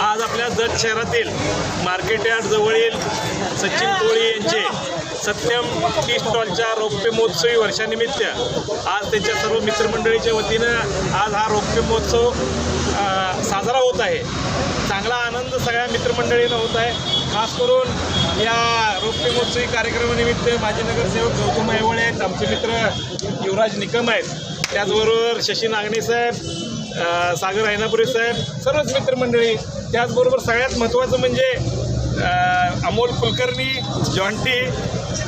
आज आपल्या जत शहरातील मार्केट यार्ड जवळील सचिन कोळी यांचे सत्यम टी स्टॉलच्या रौप्य महोत्सवी वर्षानिमित्त. आज त्यांच्या सर्व मित्रमंडळीच्या वतीनं आज हा रौप्य महोत्सव साजरा होत आहे. चांगला आनंद सगळ्या मित्रमंडळीनं होत आहे. खास करून या रौप्य महोत्सवी कार्यक्रमानिमित्त माजी नगरसेवक गौतम ऐवळे आहेत. आमचे मित्र युवराज निकम आहेत. त्याचबरोबर शशी नागणे साहेब सागर ऐनापुरे साहेब सर्वच मित्रमंडळी. त्याचबरोबर सगळ्यात महत्त्वाचं म्हणजे अमोल कुलकर्णी जॉन्टी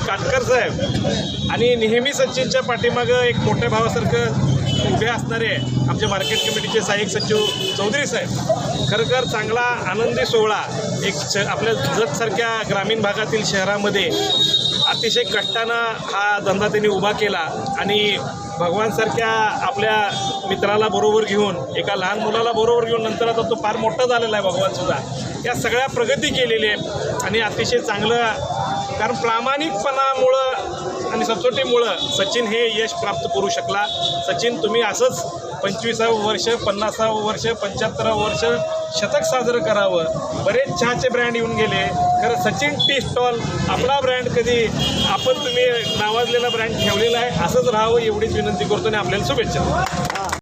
काटकर साहेब. आणि नेहमी सचिनच्या पाठीमागं एक मोठ्या भावासारखं उभे असणारे आमच्या मार्केट कमिटीचे सहाय्यक सचिव चौधरी साहेब. खरखर चांगला आनंदी सोहळा एक श आपल्या जगसारख्या ग्रामीण भागातील शहरामध्ये अतिशय कष्टानं हा धंदा त्यांनी उभा केला आणि भगवानसारख्या आपल्या मित्राला बरोबर घेऊन एका लहान मुलाला बरोबर घेऊन नंतर आता तो फार मोठा झालेला आहे भगवानसुद्धा या सगळ्या प्रगती केलेली आहे. आणि अतिशय चांगलं कारण प्रामाणिकपणामुळं आणि सचोटीमुळं सचिन हे यश प्राप्त करू शकला. सचिन तुम्ही असंच पंचवीसावं वर्ष पन्नासावं वर्ष पंच्याहत्तरावं वर्ष शतक साजरं करावं. बरेच चहाचे ब्रँड येऊन गेले. खरं सचिन टी स्टॉल आपला ब्रँड कधी आपण तुम्ही नावाजलेला ब्रँड ठेवलेला आहे असंच राहावं एवढीच विनंती करतो आणि आपल्याला शुभेच्छा.